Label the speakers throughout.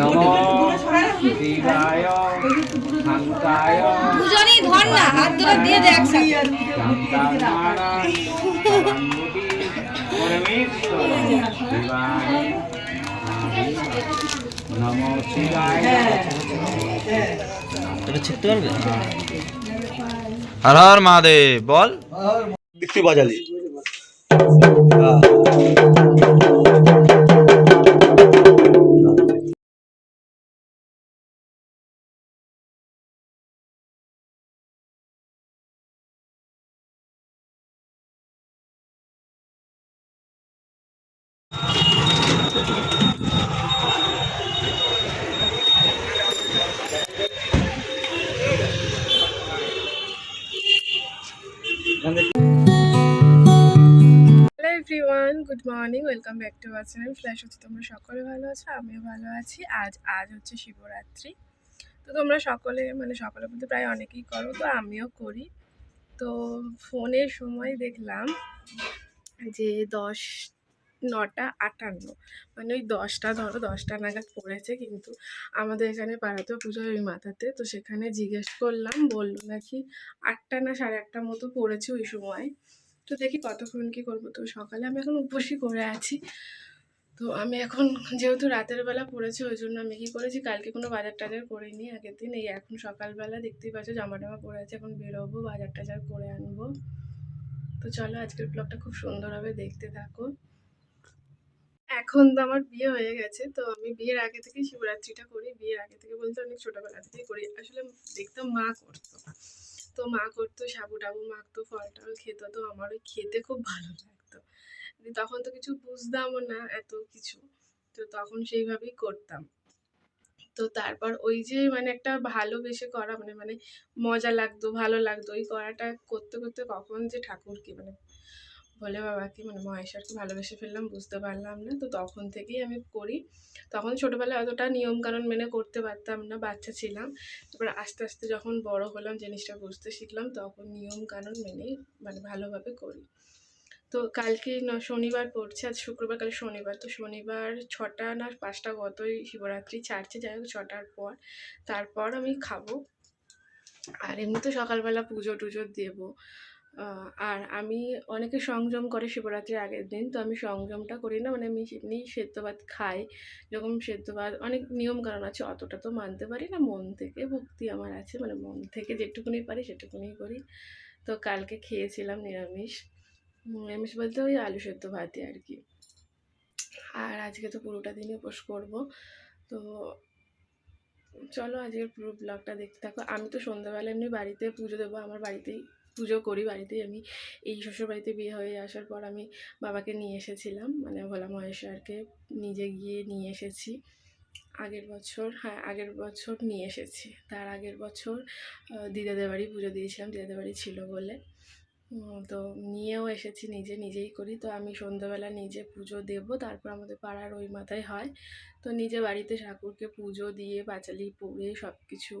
Speaker 1: নমো
Speaker 2: দুজনেই ধর না হাত ধরে দিয়ে দে একসাথে।
Speaker 1: নমো শিবায়
Speaker 3: শিখতে পারবে হর হর মহাদেব। বল
Speaker 4: বাজালি।
Speaker 5: Hello everyone good morning welcome back to our channel flash হচ্ছে তোমরা সকলে ভালো আছো? আমিও ভালো আছি। আজ আজ হচ্ছে শিবরাত্রি। তো তোমরা সকলে মানে সকলে বলতে প্রায় অনেকেই করো, তো আমিও করি। তো ফোনের সময় দেখলাম যে দশ নটা আটান্ন। মানে ওই দশটা ধরো, দশটা নাগাদ পড়েছে কিন্তু আমাদের এখানে পাড়াতেও পুজো ওই মাথাতে। তো সেখানে জিজ্ঞেস করলাম, বলল নাকি আটটা না সাড়ে আটটার মতো পড়েছে ওই সময়। তো দেখি কতক্ষণ কি করব? তো সকালে আমি এখন উপসই করে আছি। তো আমি এখন যেহেতু রাতের বেলা পড়েছি, ওই জন্য আমি কি করেছি, কালকে কোনো বাজার টাজার করিনি আগের দিন এই এখন সকালবেলা দেখতেই পাচ্ছ জামা টামা পরে আছে, এখন বেরোবো, বাজার টাজার করে আনব। তো চলো আজকের ব্লগটা খুব সুন্দর হবে দেখতে থাকো। এখন তো আমার বিয়ে হয়ে গেছে, তো আমি বিয়ের আগে থেকে শিবরাত্রিটা করি। বিয়ের আগে থেকে বলতে অনেক ছোটবেলা থেকেই করি। আসলে দেখতাম মা করতো। তো মা করতো, সাবু টাবু মাখতো, ফল টল খেত, তো আমার ওই খেতে খুব ভালো লাগতো। তখন তো কিছু বুঝতামও না এত কিছু। তো তখন সেইভাবেই করতাম। তো তারপর ওই যে মানে একটা ভালোবেসে করা মানে মানে মজা লাগতো, ভালো লাগতো। ওই করাটা করতে করতে কখন যে ঠাকুরকে মানে বলে, বাবাকে মানে মহেশ্বরকে ভালোবেসে ফেললাম, বুঝতে পারলাম না। তো তখন থেকেই আমি করি। তখন ছোটোবেলায় অতটা নিয়মকানুন মেনে করতে পারতাম না, বাচ্চা ছিলাম। তারপর আস্তে আস্তে যখন বড় হলাম, জিনিসটা বুঝতে শিখলাম, তখন নিয়ম কানুন মেনেই মানে ভালোভাবে করি। তো কালকে শনিবার পড়ছে, আজ শুক্রবার কাল শনিবার। তো শনিবার ছটা না, পাঁচটা গতই শিবরাত্রি ছাড়ছে, যাই হোক ছটার পর। তারপর আমি খাব। আর এমনি তো সকালবেলা পুজো টুজো দেবো। আর আমি অনেকে সংযম করে শিবরাত্রির আগের দিন, তো আমি সংযমটা করি না মানে আমি এমনি সেদ্ধ ভাত খাই। যখন সেদ্ধ ভাত, অনেক নিয়ম কারণ আছে, অতটা তো মানতে পারি না, মন থেকে ভক্তি আমার আছে মানে মন থেকে যেটুকুনি পারি সেটুকুনি করি। তো কালকে খেয়েছিলাম নিরামিষ নিরামিষ বলতে ওই আলু সেদ্ধ ভাতই আর কি। আর আজকে তো পুরোটা দিনই উপোস করব, তো চলো আজকের পুরো ব্লগটা দেখতে থাকো। আমি তো সন্ধ্যাবেলা এমনি বাড়িতে পুজো দেবো, আমার বাড়িতেই পুজো করি বাড়িতেই। আমি এই শ্বশুরবাড়িতে বিয়ে হয়ে আসার পর আমি বাবাকে নিয়ে এসেছিলাম। মানে ভোলা মহেশ্বরকে নিজে গিয়ে নিয়ে এসেছি। আগের বছর হ্যাঁ আগের বছর নিয়ে এসেছি। তার আগের বছর দিদাদের বাড়ি পুজো দিয়েছিলাম। দিদাদের বাড়ি ছিল বলে। তো নিয়েও এসেছি নিজে নিজেই করি। তো আমি সন্ধ্যাবেলা নিজে পুজো দেব, তারপর আমাদের পাড়ার ওই মাথায় হয়। তো নিজে বাড়িতে ঠাকুরকে পুজো দিয়ে পাঁচালি পড়ে সব কিছু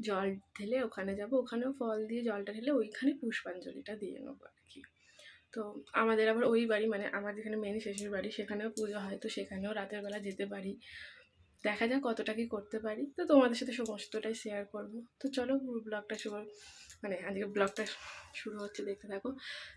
Speaker 5: জল ঢেলে ওখানে যাব। ওখানেও ফল দিয়ে জলটা ঢেলে ওইখানে পুষ্পাঞ্জলিটা দিয়ে নেব আর কি। তো আমাদের আবার ওই বাড়ি মানে আমার যেখানে মেন শেষের বাড়ি, সেখানেও পুজো হয়। তো সেখানেও রাতের বেলা যেতে পারি। দেখা যাক কতটা কি করতে পারি। তো তোমাদের সাথে সমস্তটাই শেয়ার করব। তো চলো ব্লগটা শুরু মানে আজকে ব্লগটা শুরু হচ্ছে দেখতে থাকো।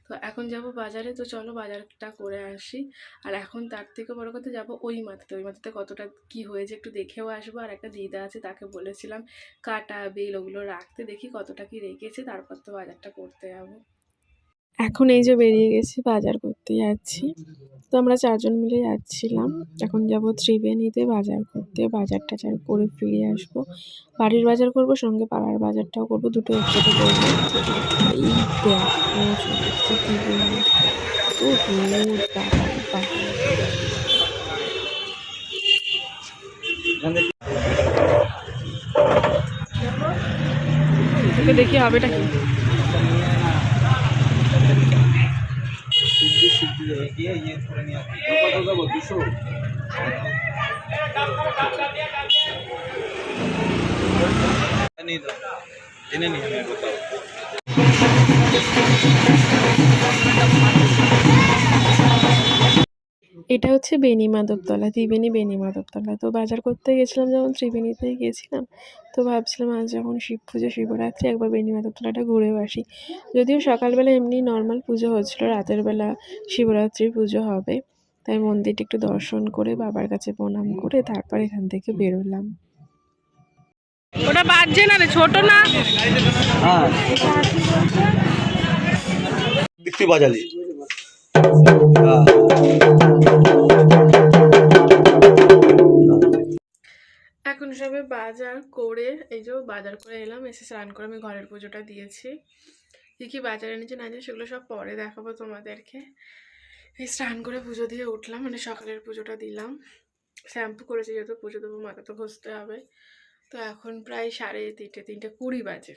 Speaker 5: তো এখন যাব বাজারে, তো চলো বাজারটা করে আসি। আর এখন তার থেকে বড় কথা যাব ওই মাথাতে ওই মাথাতে কতটা কি হয়েছে একটু দেখেও আসব। আর একটা দিদা আছে, তাকে বলেছিলাম কাটা বেল ওগুলো রাখতে, দেখি কতটা কি রেখেছে, তারপর তো বাজারটা করতে যাব। এখন এই যে বেরিয়ে গেছি, বাজার করতে যাচ্ছি। তো আমরা চারজন মিলে যাচ্ছিলাম। এখন যাব ত্রিবেণীতে বাজার করতে। বাজার টাজার করে ফিরে আসব। বাড়ির বাজার করব, সঙ্গে পাড়ার বাজারটাও করব। দুটো একসাথে এই দেখো চলে এসেছি ত্রিবেণী তো রোদ বাবা বাবা তোকে দেখি হবেটা কি
Speaker 1: কত দেবো দুশো
Speaker 3: নিয়ে দাও জেনে নিই আমি কোথাও
Speaker 5: এটা হচ্ছে বেনি মাধবতলা ত্রিবেণী বেনি মাধবতলা তো বাজার করতে গেছিলাম যখন ত্রিবেণীতেই গেছিলাম। তো ভাবছিলাম আজ যখন শিব পুজো শিবরাত্রি একবার বেনি মাধবতলাটা ঘুরেও আসি। যদিও সকালবেলা এমনি নর্মাল পুজো হচ্ছিল রাতের বেলা শিবরাত্রির পুজো হবে। তাই মন্দিরটা একটু দর্শন করে বাবার কাছে প্রণাম করে তারপর এখান থেকে বেরোলাম। ওটা বাজছে না রে ছোট না?
Speaker 4: হ্যাঁ। দেখতে বাজালি।
Speaker 5: বাজার করে, এই যে বাজার করে এলাম, এসে স্নান করে আমি ঘরের পুজোটা দিয়েছি। কী কী বাজার এনেছি না যে সেগুলো সব পরে দেখাবো তোমাদেরকে। এই স্নান করে পুজো দিয়ে উঠলাম মানে সকালের পুজোটা দিলাম। শ্যাম্পু করেছি যেহেতু, পুজো দেবো মাথা তো ঘষতে হবে। তো এখন প্রায় সাড়ে তিনটে তিনটে কুড়ি বাজে।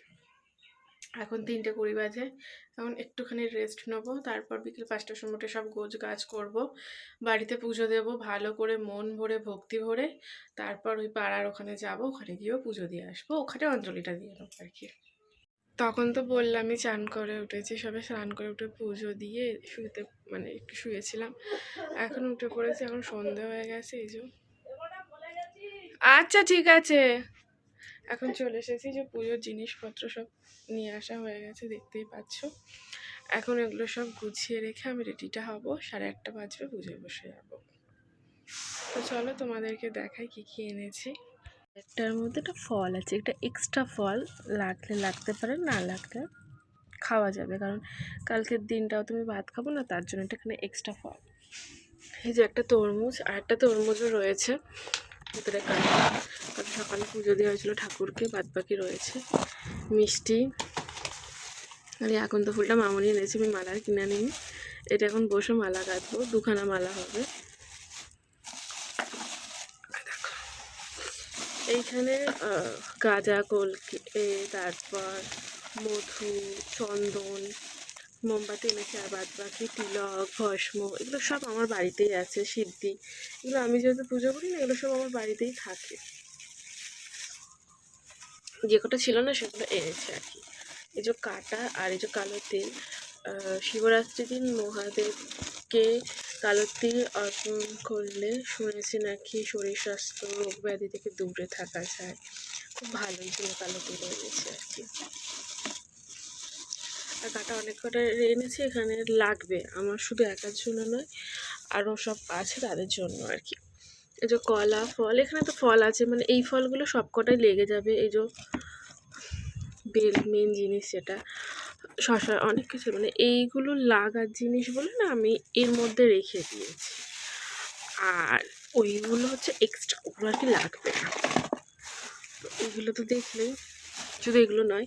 Speaker 5: এখন তিনটে কুড়ি বাজে। এখন একটুখানি রেস্ট নেব, তারপর বিকেল পাঁচটার সময় উঠে সব গোজ গাছ করব। বাড়িতে পুজো দেব, ভালো করে মন ভরে, ভক্তি ভরে। তারপর ওই পাড়ার ওখানে যাব, ওখানে গিয়েও পুজো দিয়ে আসব। ওখানে অঞ্জলিটা দিয়ে নেব আর কি। তখন তো বললামই চান করে উঠেছি, সবে স্নান করে উঠে পুজো দিয়ে শুতে মানে একটু শুয়েছিলাম। এখন উঠে পড়েছি, এখন সন্ধে হয়ে গেছে, এই যে। আচ্ছা ঠিক আছে। এখন চলে এসেছি যে পুজোর জিনিসপত্র সব নিয়ে আসা হয়ে গেছে, দেখতেই পাচ্ছ। এখন এগুলো সব গুছিয়ে রেখে আমি রেডিটা হব, সাড়ে আটটা বাজবে, পুজোয় বসে যাব। তো চলো তোমাদেরকে দেখাই কি কি এনেছি। একটার মধ্যে একটা ফল আছে, একটা এক্সট্রা ফল লাগলে লাগতে পারে, না লাগলে খাওয়া যাবে। কারণ কালকের দিনটাও তুমি ভাত খাব না, তার জন্য এটা এখানে এক্সট্রা ফল। এই যে একটা তরমুজ, আর একটা তরমুজও রয়েছে। ভিতরে কাটা কারণ সকালে পুজো দেওয়া হয়েছিল ঠাকুরকে বাদ বাকি রয়েছে। মিষ্টি। আর এই আকন্দ ফুলটা মামনি এনেছে, আমি মালার কিনে নিই এটা এখন বসে মালা গাঁথবো, দুখানা মালা হবে। এইখানে গাঁজা, কলকি তারপর মধু, চন্দন মোমবাতি এনেছে আর বাদ বাকি তিলক ভস্ম এগুলো সব আমার বাড়িতেই আছে সিদ্ধি। এগুলো আমি যেহেতু পুজো করি না এগুলো সব আমার বাড়িতেই থাকে। যে কটা ছিল না সেগুলো এনেছে আর কি। এই যে কাটা আর এই যে কালো তেল আহ, শিবরাত্রির দিন মহাদেবকে কালো তিল অর্পণ করলে শুনেছি নাকি শরীর স্বাস্থ্য রোগ ব্যাধি থেকে দূরে থাকা যায়। খুব ভালোই ছিল কালো তিল এনেছে আর কি। আর কাটা অনেক কটা এনেছি, এখানে লাগবে। আমার শুধু একার জন্য নয় আরও সব আছে তাদের জন্য আর কি। এই যে কলা ফল, এখানে তো ফল আছে মানে এই ফলগুলো সব কটাই লেগে যাবে। এই যে বেল, মেন জিনিস যেটা শশা অনেক কিছু মানে এইগুলো লাগার জিনিস বলে না আমি এর মধ্যে রেখে দিয়েছি। আর ওইগুলো হচ্ছে এক্সট্রা ওগুলো আর কি লাগবে না। এগুলো তো দেখলেই, শুধু এগুলো নয়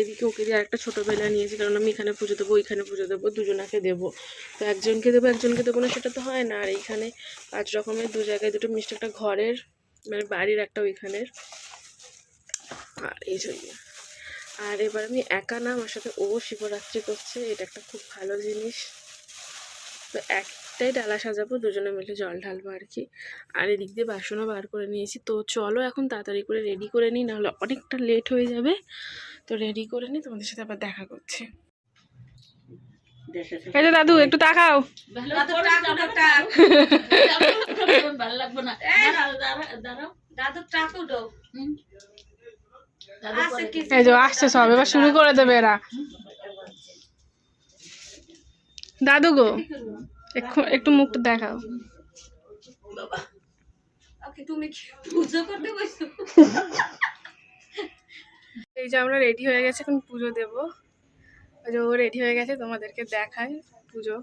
Speaker 5: এদিকে ওকে দিয়ে আরেকটা ছোটো বেলা নিয়েছি, কারণ আমি এখানে পুজো দেবো, ওইখানে পুজো দেবো, দুজনাকে দেবো। তো একজনকে দেবো একজনকে দেবো না, সেটা তো হয় না। আর এইখানে পাঁচ রকমের, দু জায়গায় দুটো মিষ্টি, একটা ঘরের মানে বাড়ির একটা ওইখানের। আর এই জন্য আর এবার আমি একা না, আমার সাথে ও শিবরাত্রি করছে, এটা একটা খুব ভালো জিনিস। তো একটাই ডালা সাজাবো, দুজনে মিলে জল ঢালবো আর কি। আর এদিক দিয়ে বাসনও বার করে নিয়েছি। তো চলো এখন তাড়াতাড়ি করে রেডি করে নিই, নাহলে অনেকটা লেট হয়ে যাবে। তো রেডি করে নিই, তোমাদের সাথে আবার দেখা করছি। দাদু, একটু তাকাও আসছে সব, এবার শুরু করে দেবে এরা। দাদু গো। একটু- একটু মুখটা দেখাও।
Speaker 2: তুমি কি পুজো করতে বসছো?
Speaker 5: এই যে আমরা রেডি হয়ে গেছে এখন পুজো দেব। ওই যে ও রেডি হয়ে গেছে তোমাদেরকে দেখায় পুজো।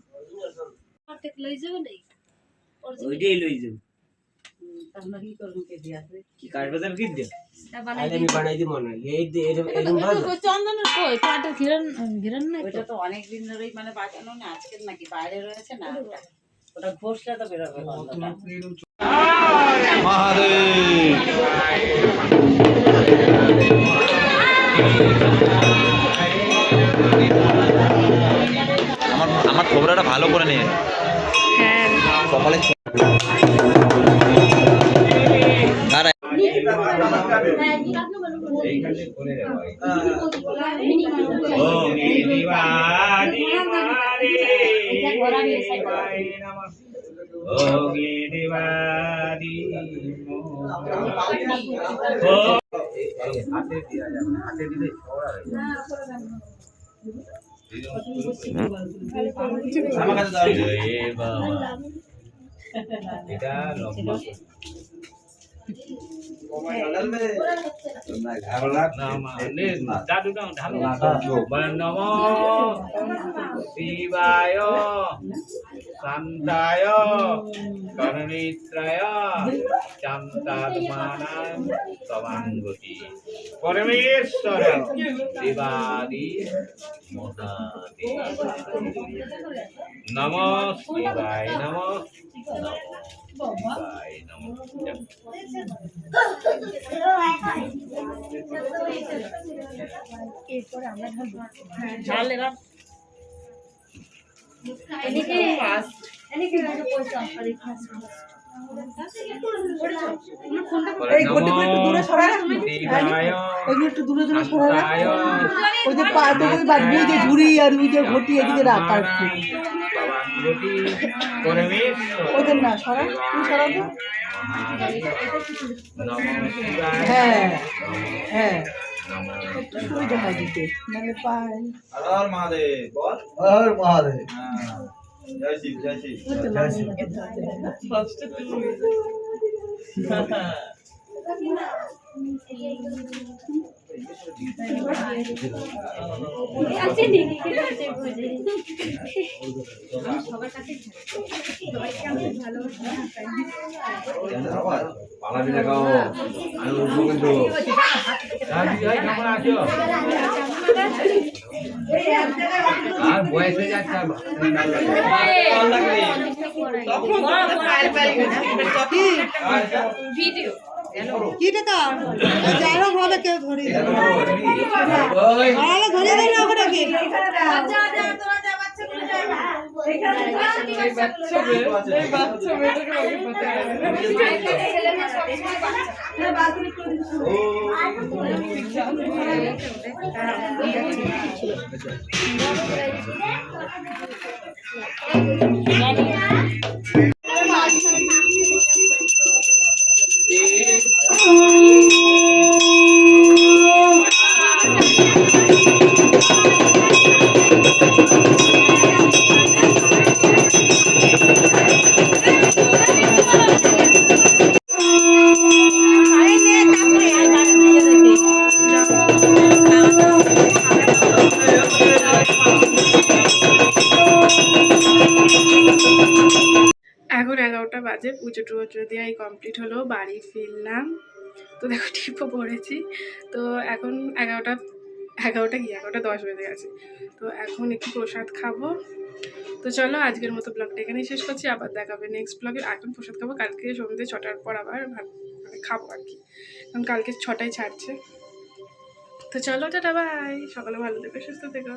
Speaker 2: লই যাবে নাই
Speaker 1: ওইটাই লই যাও কি কাটবে কি দে আমি বানাই দিব না এই এরকম এরকম
Speaker 2: চন্দনের কই? পাটা ঘিরন ঘিরন নাই
Speaker 6: ওইটা তো। অনেক দিন ধরেই মানে বাজানো না আজকের নাকি বাইরে রয়েছে না ওটা ওটা ঘষলে তো বেরোবে
Speaker 3: আমার আমার খবরটা ভালো করে নিয়ে
Speaker 5: হ্যাঁ।
Speaker 3: সকালে
Speaker 1: হাতে দেওয়া যাবে না, হাতে দিলে ঝগড়া
Speaker 4: আমার কাছে দাও
Speaker 1: এ বাবা। এটা লম্বা। নম শিবায় শান্তায় করণিত্রায় চান্তাত্মানাং তমাঙ্গতি পরমেশ্বর শিবাদি মহাদেব নম শিবায় নম শিবায় নম
Speaker 2: ঝাল এবার পয়সা আরে
Speaker 7: ওই যে ঝুড়ি আর ওই ঘটি এদিকে রাখ ওদের না সরা তুই সরা তো হ্যাঁ হ্যাঁ একটু সুবিধা হয় দিতে নাহলে পায়
Speaker 4: হর মহাদেব বল হর মহাদেব জয় শিব জয় শিব জয় শিব
Speaker 2: আছে নি আছে বুঝে
Speaker 1: আর বয়স হয়ে যাচ্ছে
Speaker 2: ভিডিও
Speaker 7: কি টাকা? যাই হোক ভালো কেউ ধরে ভালো ধরে দিলে ওখানে
Speaker 5: এখন এগারোটা বাজে, পুজো টুজো দিয়ে কমপ্লিট হলো, বাড়ি ফিরলাম। তো দেখো টিপও পড়েছি। তো এখন এগারোটা এগারোটা কি? এগারোটা দশ বেজে গেছে। তো এখন একটু প্রসাদ খাব। তো চলো, আজকের মতো ব্লগটা এখানেই শেষ করছি। আবার দেখাবে নেক্সট ব্লগে এখন প্রসাদ খাব। কালকে সন্ধ্যে ছটার পর আবার মানে খাব আর কি। কারণ কালকে ছটায় ছাড়ছে। তো চলো, টাটা বাই সকালে ভালো থেকো, সুস্থ থেকো।